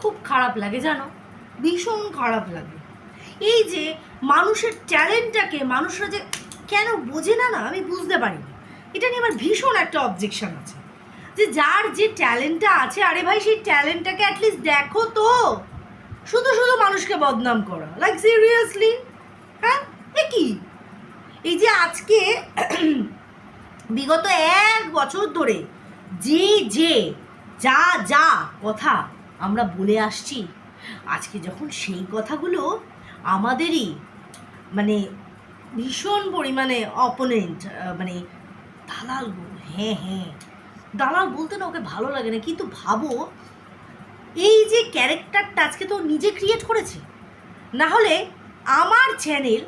খুব খারাপ লাগে, জানো? ভীষণ খারাপ লাগে। এই যে মানুষের ট্যালেন্টটাকে মানুষরা যে কেন বোঝে না না? আমি বুঝতে পারি না এটা নিয়ে আমার ভীষণ একটা অবজেকশন আছে। যে যার যে ট্যালেন্টটা আছে, আরে ভাই, সেই ট্যালেন্টটাকে অ্যাটলিস্ট দেখো তো। শুধু শুধু মানুষকে বদনাম করা। লাইক সিরিয়াসলি হ্যাঁ? এ কি? এই যে আজকে বিগত এক বছর ধরে যে যে, যা যা কথা আমরা বলে আসছি। আজকে যখন সেই কথাগুলো আমাদেরই মানে ভীষণ পরিমাণে অপোনেন্ট মানে দালাল হ্যাঁ হ্যাঁ দালাল বলতে না ওকে ভালো লাগে না, কিন্তু ভাবো, এই যে ক্যারেক্টারটা আজকে তো নিজে ক্রিয়েট করেছে। না হলে আমার চ্যানেল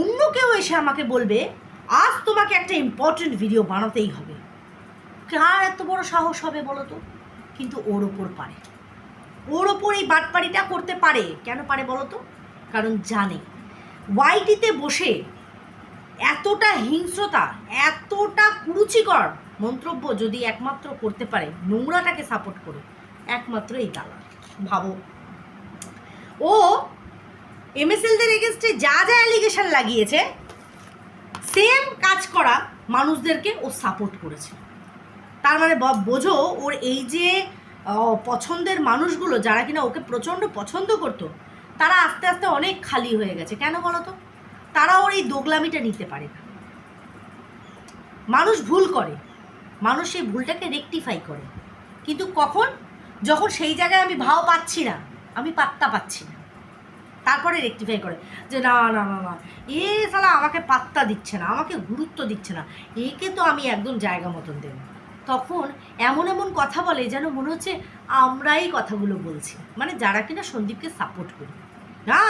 অন্য কেউ এসে আমাকে বলবে, আজ তোমাকে একটা ইম্পর্টেন্ট ভিডিও বানাতেই হবে। কার এত বড় সাহস হবে বলো তো? কিন্তু ওর ওপর পারে। ওর ওপর এই বাটপাড়িটা করতে পারে। কেন পারে বলো তো? কারণ জানে। ওয়াইটিতে বসে এতটা হিংস্রতা, এতটা কুরুচিকর মন্তব্য যদি একমাত্র করতে পারে, নোংরাটাকে সাপোর্ট করে, একমাত্র এই দালাল। ভাবো। ও এমএসএলদের এগেনস্টে যা যা অ্যালিগেশন লাগিয়েছে সেম কাজ করা মানুষদেরকে ও সাপোর্ট করেছে। তার মানে বোঝো, ওর এই যে পছন্দের মানুষগুলো যারা কিনা ওকে প্রচণ্ড পছন্দ করতো, তারা আস্তে আস্তে অনেক খালি হয়ে গেছে। কেন বলো তো তারা ওর এই দোগলামিটা নিতে পারে না। মানুষ ভুল করে। মানুষ সেই ভুলটাকে রেকটিফাই করে। কিন্তু কখন? যখন সেই জায়গায় আমি ভাও পাচ্ছি না, আমি পাত্তা পাচ্ছি না। তারপরে রেকটিফাই করে যে, না না না না, এ সালা আমাকে পাত্তা দিচ্ছে না, আমাকে গুরুত্ব দিচ্ছে না। একে তো আমি একদম জায়গা মতন দেব তখন এমন এমন কথা বলে যেন মনে হচ্ছে আমরাই কথাগুলো বলছি। মানে যারা কিনা সন্দীপকে সাপোর্ট করি। না,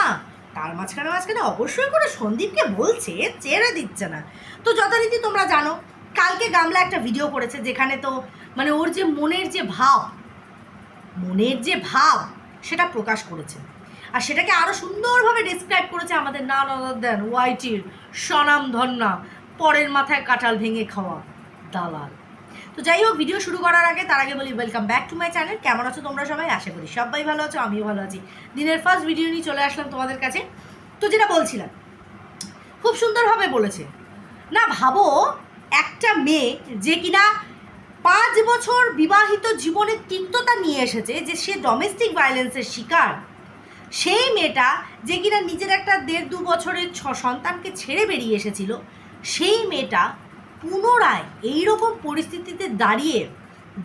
তার মাঝখানে মাঝখানে অবশ্যই করে সন্দীপকে বলছে চেড়ে দিচ্ছে না। তো যথারীতি তোমরা জানো, কালকে গামলা একটা ভিডিও করেছে যেখানে তো মানে ওর যে মনের যে ভাব, মনের যে ভাব, সেটা প্রকাশ করেছে। আর সেটাকে আরও সুন্দরভাবে ডিসক্রাইব করেছে আমাদের আদার দেন, ওয়াইটির সনাম ধন্না পরের মাথায় কাঁঠাল ভেঙে খাওয়া দালাল। তো যাই হোক ভিডিও শুরু করার আগে তার আগে বলি welcome back to my channel কেমন আছো তোমরা সবাই? আশা করি সবাই ভালো আছো, আমিও ভালো আছি। দিনের ফার্স্ট ভিডিও নিয়ে চলে আসলাম তোমাদের কাছে। তো যেটা বলছিলাম, খুব সুন্দরভাবে বলেছে। না, ভাবো, একটা মেয়ে যে কিনা পাঁচ বছর বিবাহিত জীবনের তিক্ততা নিয়ে এসেছে, যে সে ডোমেস্টিক ভায়োলেন্সের শিকার, সেই মেয়েটা যে কিনা নিজের একটা দেড় দু বছরের ছ সন্তানকে ছেড়ে বেরিয়ে এসেছিল, সেই মেয়েটা পুনরায় এই রকম পরিস্থিতিতে দাঁড়িয়ে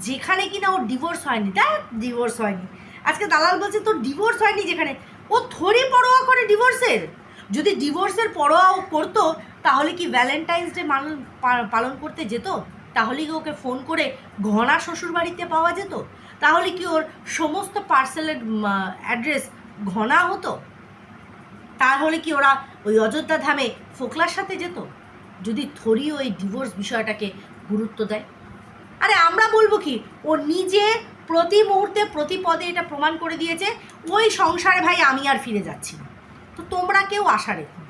যেখানে কিনা ওর ডিভোর্স হয়নি। তাই ডিভোর্স হয়নি। আজকে দালাল বলছে, তোর ডিভোর্স হয়নি যেখানে? ও থরি পরোয়া করে ডিভোর্সের যদি ডিভোর্সের পরোয়া করতো, তাহলে কি ভ্যালেন্টাইন্স ডে মানুষ পালন করতে যেত? তাহলে কি ওকে ফোন করে ঘনা শ্বশুর বাড়িতে পাওয়া যেত? তাহলে কি ওর সমস্ত পার্সেলের অ্যাড্রেস ঘনা হতো? তাহলে কি ওরা ওই অযোধ্যা ধামে ফোকলার সাথে যেত? যদি থরি ওই ডিভোর্স বিষয়টাকে গুরুত্ব দেয়? আরে আমরা বলব কি, ও নিজে প্রতি মুহূর্তে, প্রতি পদে এটা প্রমাণ করে দিয়েছে, ওই সংসারে ভাই আমি আর ফিরে যাচ্ছি না। তো তোমরা কেউ আশা রেখো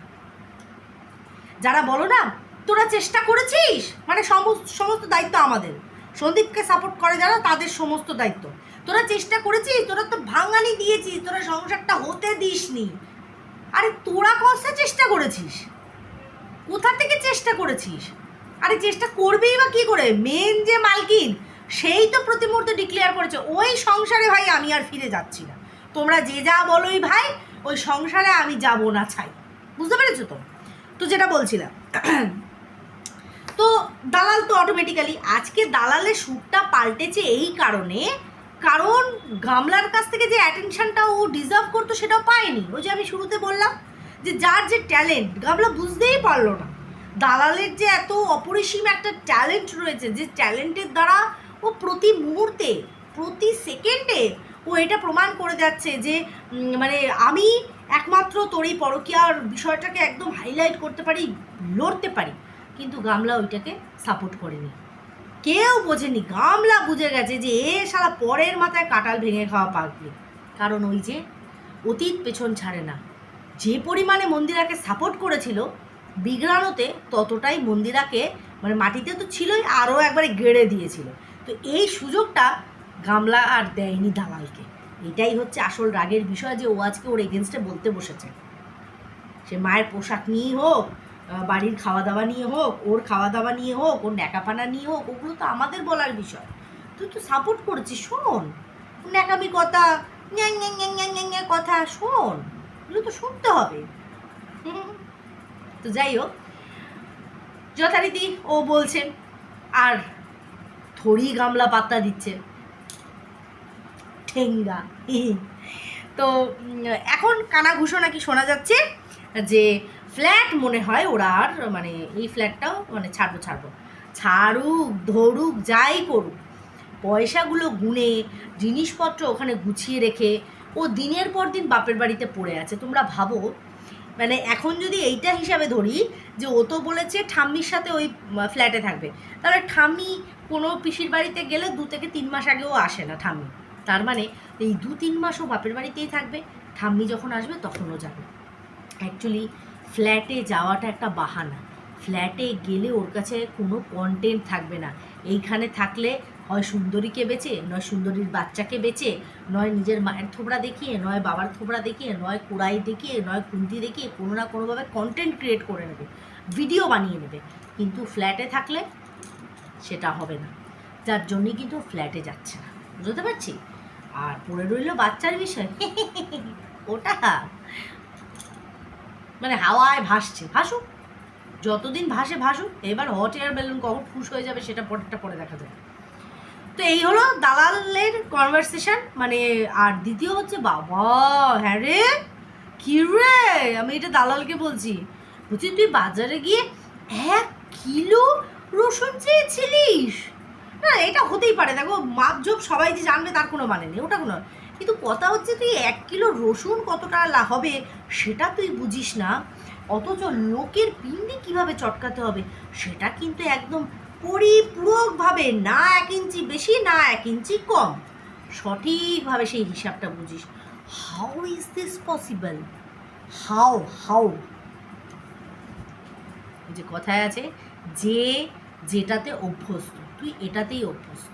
যারা বলো না, তোরা চেষ্টা করেছিস? মানে সমস্ত সমস্ত দায়িত্ব আমাদের। সন্দীপকে সাপোর্ট করে যারা, তাদের সমস্ত দায়িত্ব। তোরা চেষ্টা করেছিস, তোরা তো ভাঙানি দিয়েছিস, তোরা সংসারটা হতে দিসনি। আরে তোরা কষ্ট চেষ্টা করেছিস? কোথা থেকে চেষ্টা করেছিস? আরে চেষ্টা করবেই বা কী করে? মেন যে মালকিন, সেই তো প্রতি মুহূর্তে ডিক্লেয়ার করেছে। ওই সংসারে ভাই আমি আর ফিরে যাচ্ছি না। তোমরা যে যা বলোই ভাই, ওই সংসারে আমি যাব না ছাই। বুঝতে পেরেছ তো? তো যেটা বলছিলাম, তো দালাল তো অটোমেটিক্যালি আজকে দালালের সুরটা পাল্টেছে এই কারণে, কারণ গামলার কাছ থেকে যে অ্যাটেনশনটা ও ডিজার্ভ করতো সেটাও পায়নি। ওই যে আমি শুরুতে বললাম যে যার যে ট্যালেন্ট গামলা বুঝতেই পারল না। দালালের যে এত অপরিসীম একটা ট্যালেন্ট রয়েছে, যে ট্যালেন্টের দ্বারা ও প্রতি মুহূর্তে, প্রতি সেকেন্ডে ও এটা প্রমাণ করে যাচ্ছে যে মানে আমি একমাত্র তোর এই পরকীয়ার বিষয়টাকে একদম হাইলাইট করতে পারি, লড়তে পারি। কিন্তু গামলা ওইটাকে সাপোর্ট করেনি। কেউ বোঝেনি। গামলা বুঝে গেছে যে এ সারা পরের মাথায় কাটাল ভেঙে খাওয়া পাগলি। কারণ ওই যে অতীত পেছন ছাড়ে না। যে পরিমাণে মন্দিরাকে সাপোর্ট করেছিল, বিগ্রানোতে ততটাই মন্দিরাকে মানে মাটিতে তো ছিলই, আরও একবারে গেড়ে দিয়েছিল। তো এই সুযোগটা গামলা আর দেয়নি দালালকে। এটাই হচ্ছে আসল রাগের বিষয় যে ও আজকে ওর এগেনস্টে বলতে বসেছে। সে মায়ের পোশাক নিয়ে হোক বাড়ির খাওয়া দাওয়া নিয়ে হোক, ওর খাওয়া দাওয়া নিয়ে হোক, ওর ন্যাকাপানা নিয়ে হোক, ওগুলো তো আমাদের বলার বিষয়। তুই তো সাপোর্ট করেছিস, শোন। ন্যাকামি কথা ন্যাং, কথা, শোন। এগুলো তো শুনতে হবে। তো যাই হোক, যথারীতি ও বলছে, আর থরি গামলা পাত্তা দিচ্ছে। ঠেঙ্গা। তো এখন কানাঘুষো নাকি শোনা যাচ্ছে? যে ফ্ল্যাট মনে হয় ওরা আর মানে এই ফ্ল্যাটটাও মানে ছাড়বো ছাড়বো। ছাড়ুক, ধরুক, যাই করুক, পয়সাগুলো গুনে, জিনিসপত্র ওখানে গুছিয়ে রেখে ও দিনের পর দিন বাপের বাড়িতে পড়ে আছে। তোমরা ভাবো মানে এখন যদি এইটা হিসাবে ধরি যে ও তো বলেছে ঠাম্মির সাথে ওই ফ্ল্যাটে থাকবে। তাহলে ঠাম্মি কোনো পিসির বাড়িতে গেলে দু থেকে তিন মাস আগেও আসে না ঠাম্মি। তার মানে এই দু তিন মাসও বাপের বাড়িতেই থাকবে। ঠাম্মি যখন আসবে তখনও যাবে। অ্যাকচুয়ালি ফ্ল্যাটে যাওয়াটা একটা বাহানা। ফ্ল্যাটে গেলে ওর কাছে কোনো কন্টেন্ট থাকবে না। এইখানে থাকলে হয় সুন্দরীকে বেচে নয় সুন্দরীর বাচ্চাকে বেচে নয় নিজের মায়ের থোবড়া দেখিয়ে, নয় বাবার থোবড়া দেখিয়ে, নয় কুড়াই দেখিয়ে, নয় কুন্তি দেখিয়ে কোনো না কোনোভাবে কন্টেন্ট ক্রিয়েট করে নেবে ভিডিও বানিয়ে নেবে। কিন্তু ফ্ল্যাটে থাকলে সেটা হবে না। যার জন্যই কিন্তু ফ্ল্যাটে যাচ্ছে না। বুঝতে পারছি? আর পড়ে রইল বাচ্চার বিষয়। ওটা। মানে হাওয়ায় ভাসছে। ভাসুক। যতদিন ভাসে, ভাসুক। এবার হট এয়ার বেলুন কখন ফুস হয়ে যাবে সেটা পরেরটা পরে দেখা যাবে। তো এই হলো দালালের কনভারসেশন মানে আর দ্বিতীয় হচ্ছে বাবা হ্যাঁ রে? কি রে? আমি এটা দালালকে বলছি। বলছি, তুই বাজারে গিয়ে এক কিলো রসুন চেয়েছিলিস? না, এটা হতেই পারে। দেখো মাপঝোপ সবাই যে জানবে তার কোনো মানে নেই, ওটা কোনো কিন্তু কথা হচ্ছে তুই এক কিলো রসুন কতটা হবে, সেটা তুই বুঝিস না। অথচ লোকের পিন্ডি কীভাবে চটকাতে হবে, সেটা কিন্তু একদম পরিপূরকভাবে না এক ইঞ্চি বেশি, না এক ইঞ্চি কম। সঠিকভাবে সেই হিসাবটা বুঝিস। How is this possible how how যে কথায় আছে, যে যেটাতে অভ্যস্ত, তুই এটাতেই অভ্যস্ত।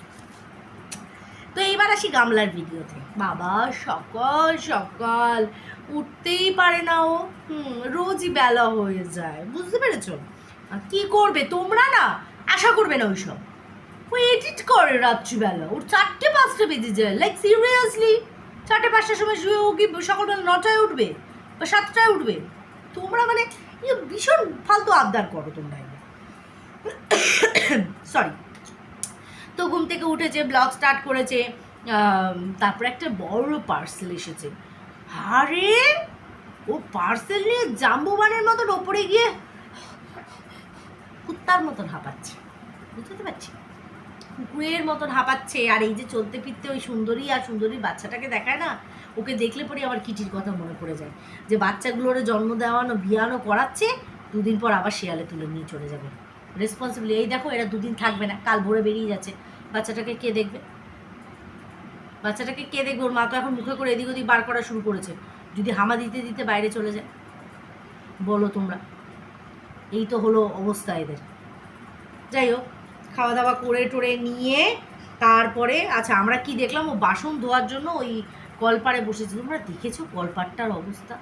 তো এইবার আসি গামলার ভিডিওতে। বাবা, সকাল সকাল। উঠতেই পারে না ও। হুম, রোজই বেলা হয়ে যায়। বুঝতে পেরেছ? কি করবে? তোমরা না আশা করবে না ওইসব। ও এডিট করে রাত্রিবেলা। ওর চারটে পাঁচটা বেজে যায়। লাইক সিরিয়াসলি চারটে পাঁচটার সময় শুয়ে ও কি সকালবেলা নটায় উঠবে? বা সাতটায় উঠবে? তোমরা মানে ইয়ে ভীষণ ফালতু আবদার করো তোমরা সরি তো ঘুম থেকে উঠেছে ব্লগ স্টার্ট করেছে তারপরে একটা বড় পার্সেল এসেছে। আরে, ও পার্সেল নিয়ে জাম্বুবানের মতন ওপরে গিয়ে কুত্তার মতন হাঁপাচ্ছে। বুঝতে পারছি? কুকুরের মতন হাঁপাচ্ছে, আর এই যে চলতে ফিরতে ওই সুন্দরী আর সুন্দরীর বাচ্চাটাকে দেখায় না, ওকে দেখলে পরে আমার কিটির কথা মনে পড়ে যায়। যে বাচ্চাগুলোর জন্ম দেওয়ানো, বিয়ানো করাচ্ছে, দুদিন পর আবার শেয়ালে তুলে নিয়ে চলে যাবে। রেসপন্সিবলি এই দেখো এরা দুদিন থাকবে না, কাল ভোরে বেরিয়ে যাচ্ছে। বাচ্চাটাকে কে দেখবে? বাচ্চাটাকে কে দেখবে? ওর মা তো এখন মুখে করে এদিক ওদিক বার করা শুরু করেছে। যদি হামা দিতে দিতে বাইরে চলে যায়, বলো তোমরা। এই তো হলো অবস্থা এদের। যাই হোক খাওয়া দাওয়া করে টোরে নিয়ে তারপরে আচ্ছা আমরা কি দেখলাম? ও বাসন ধোয়ার জন্য ওই কলপারে বসেছি তোমরা দেখেছ কলপারটার অবস্থা?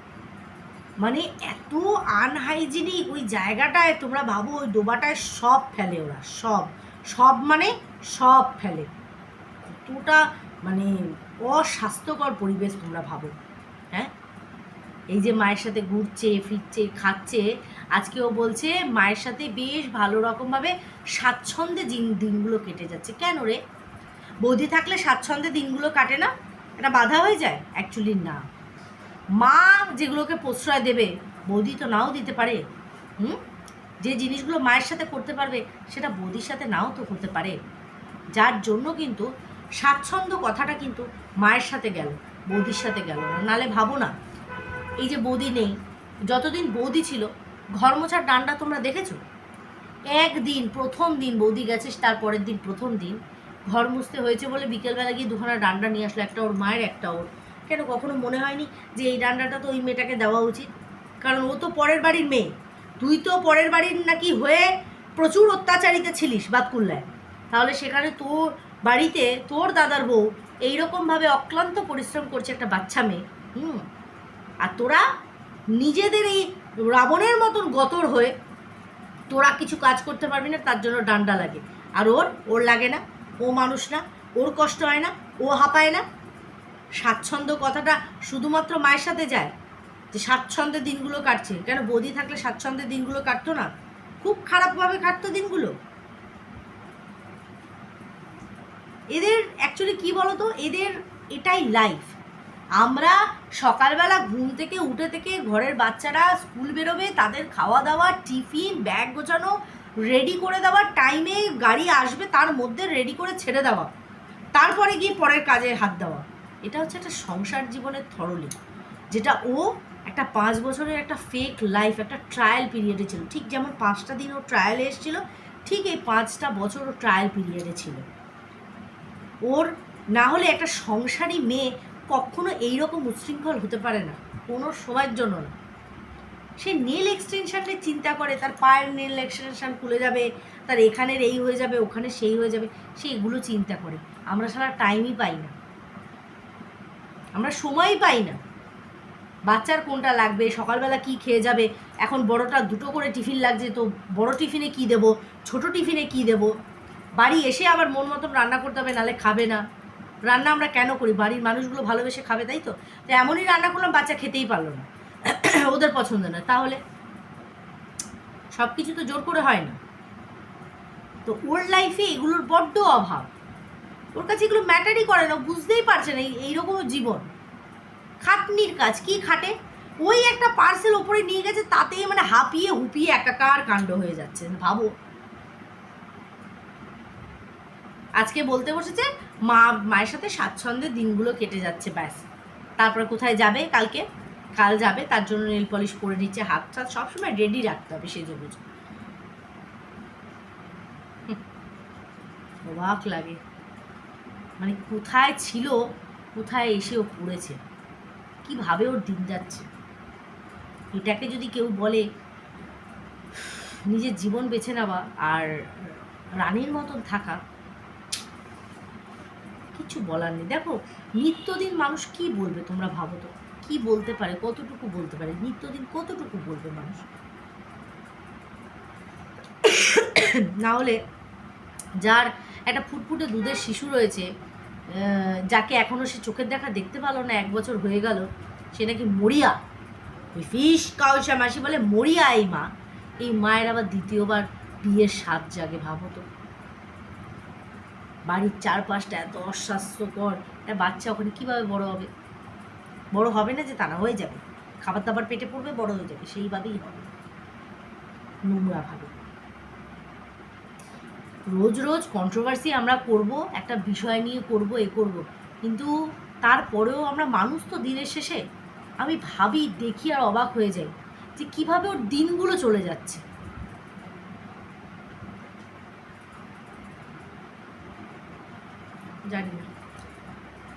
মানে এত আনহাইজিনিক ওই জায়গাটায়, তোমরা ভাবো ওই ডোবাটায় সব ফেলে ওরা, সব। সব মানে সব ফেলে। কতটা মানে অস্বাস্থ্যকর পরিবেশ তোমরা ভাবো। এই যে মায়ের সাথে ঘুরছে, ফিরছে, খাচ্ছে, আজকে ও বলছে, মায়ের সাথে বেশ ভালো রকমভাবে স্বাচ্ছন্দ্যে দিন, দিনগুলো কেটে যাচ্ছে। কেন রে? বৌদি থাকলে স্বাচ্ছন্দ্যে দিনগুলো কাটে না? এটা বাধা হয়ে যায়? অ্যাকচুয়ালি না। মা যেগুলোকে প্রশ্রয় দেবে, বৌদি তো নাও দিতে পারে। হুম? যে জিনিসগুলো মায়ের সাথে করতে পারবে, সেটা বৌদির সাথে নাও তো করতে পারে। যার জন্য কিন্তু স্বাচ্ছন্দ্য কথাটা কিন্তু মায়ের সাথে গেল, বৌদির সাথে গেল না। নালে ভাবো না। এই যে বৌদি নেই, যতদিন বৌদি ছিল ঘর মোছার ডান্ডা তোমরা দেখেছ? একদিন, প্রথম দিন বৌদি গেছে তার পরের দিন প্রথম দিন ঘর মুছতে হয়েছে বলে বিকেলবেলা গিয়ে দুখানা ডান্ডা নিয়ে আসলো, একটা ওর মায়ের, একটা ওর। কেন কখনো মনে হয়নি যে এই ডান্ডাটা তো ওই মেয়েটাকে দেওয়া উচিত? কারণ ও তো পরের বাড়ির মেয়ে। তুই তো পরের বাড়ির নাকি হয়ে প্রচুর অত্যাচারিতে ছিলিস বাতকুল্লায়। তাহলে সেখানে তোর বাড়িতে তোর দাদার বউ এইরকমভাবে অক্লান্ত পরিশ্রম করছে একটা বাচ্চা মেয়ে, হুম? আর তোরা নিজেদের এই রাবণের মতন গতর হয়ে তোরা কিছু কাজ করতে পারবি না, তার জন্য ডান্ডা লাগে। আর ওর ওর লাগে না। ও মানুষ না, ওর কষ্ট হয় না, ও হাঁপায় না। স্বাচ্ছন্দ্য কথাটা শুধুমাত্র মায়ের সাথে যায় যে স্বাচ্ছন্দ্যের দিনগুলো কাটছে। কেন বদি থাকলে স্বাচ্ছন্দ্যের দিনগুলো কাটতো না? খুব খারাপভাবে কাটতো দিনগুলো। এদের অ্যাকচুয়ালি কি বলতো? এদের এটাই লাইফ আমরা সকালবেলা ঘুম থেকে, উঠে থেকে ঘরের বাচ্চারা স্কুল বেরোবে, তাদের খাওয়া দাওয়া, টিফিন, ব্যাগ গোছানো রেডি করে দেওয়া টাইমে গাড়ি আসবে, তার মধ্যে রেডি করে ছেড়ে দেওয়া। তারপরে গিয়ে পরের কাজে হাত দেওয়া। এটা হচ্ছে একটা সংসার জীবনের থরলি যেটা ও একটা পাঁচ বছরের একটা ফেক লাইফ একটা ট্রায়াল পিরিয়ডে ছিল। ঠিক যেমন পাঁচটা দিন ও ট্রায়ালে এসেছিল, ঠিক এই পাঁচটা বছর ও ট্রায়াল পিরিয়ডে ছিল। ওর না হলে একটা সংসারী মেয়ে কখনো এইরকম উচ্ছৃঙ্খল হতে পারে না, কোনো সময়ের জন্য না। সে নেল এক্সটেনশনটা চিন্তা করে, তার পায়ের নেল এক্সটেনশন খুলে যাবে, তার এখানের এই হয়ে যাবে, ওখানে সেই হয়ে যাবে, সে এগুলো চিন্তা করে। আমরা সারা টাইমই পাই না। আমরা সময়ই পাই না। বাচ্চার কোনটা লাগবে, সকালবেলা কি খেয়ে যাবে, এখন বড়টা দুটো করে টিফিন লাগছে, তো বড় টিফিনে কি দেব, ছোট টিফিনে কি দেব? বাড়ি এসে আবার মন মতন রান্না করতে হবে নাহলে খাবে না। রান্না আমরা কেন করি? বাড়ির মানুষগুলো ভালোবেসে খাবে, তাই তো? এমনই রান্না করলাম, বাচ্চা খেতেই পারল না। ওদের পছন্দ না। তাহলে সব কিছু তো জোর করে হয় না। তো ওর লাইফে এগুলোর বড্ড অভাব। ওর কাছে এগুলো ম্যাটারই করে না। বুঝতেই পারছে না এইরকম জীবন। খাটনির কাজ। কি খাটে? ওই একটা পার্সেল ওপরে নিয়ে গেছে তাতেই মানে হাঁপিয়ে হুপিয়ে একাকার কাণ্ড হয়ে যাচ্ছে। ভাবো। আজকে বলতে বসেছে মা, মায়ের সাথে স্বাচ্ছন্দ্যের দিনগুলো কেটে যাচ্ছে, ব্যাস। তারপরে কোথায় যাবে কালকে? কাল যাবে, তার জন্য নেল পলিশ করে নিচ্ছে হাত টাত সবসময় রেডি রাখতে হবে সেজে বুঝে অবাক লাগে। মানে কোথায় ছিল, কোথায় এসে ও পড়েছে? কীভাবে ওর দিন যাচ্ছে? এটাকে যদি কেউ বলে নিজের জীবন বেছে নেওয়া আর রানীর মতন থাকা কিছু বলার নেই। দেখো, নিত্যদিন মানুষ কি বলবে তোমরা ভাবো তো? কি বলতে পারে, কতটুকু বলতে পারে? নিত্যদিন কতটুকু বলবে মানুষ? না হলে যার একটা ফুটফুটে দুধের শিশু রয়েছে যাকে এখনও সে চোখের দেখা দেখতে পারল না, এক বছর হয়ে গেল, সে নাকি মরিয়া। ওই ফিস কাউসা মাসি বলে মরিয়া এই মা। এই মায়ের আবার দ্বিতীয়বার বিয়ের স্বাদ জাগে, ভাবো তো। বাড়ির চারপাশটা এত অস্বাস্থ্যকর। একটা বাচ্চা ওখানে কীভাবে বড় হবে? বড় হবে না যে তা না হয়ে যাবে। খাবার দাবার পেটে পড়বে, বড় হয়ে যাবে। সেইভাবেই হবে। নোংরা ভাবে। রোজ রোজ কন্ট্রোভার্সি আমরা করব, একটা বিষয় নিয়ে করব, এ করব। কিন্তু তারপরেও আমরা মানুষ তো দিনের শেষে। আমি ভাবি, দেখি আর অবাক হয়ে যাই যে কীভাবে ওর দিনগুলো চলে যাচ্ছে। জানি না।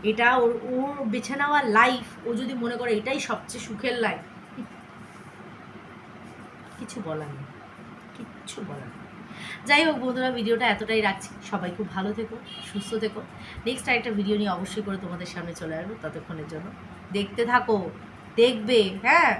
এটা ওর ওর বেছে নেওয়া লাইফ ও যদি মনে করে এটাই সবচেয়ে সুখের লাইফ কিছু বলার নেই, কিচ্ছু বলার নেই। যাই হোক বন্ধুরা, ভিডিওটা এতটাই রাখছি। সবাই খুব ভালো থেকো, সুস্থ থেকো। নেক্সট আরেকটা ভিডিও নিয়ে অবশ্যই করে তোমাদের সামনে চলে আসব ততক্ষণের জন্য। দেখতে থাকো, দেখবে হ্যাঁ?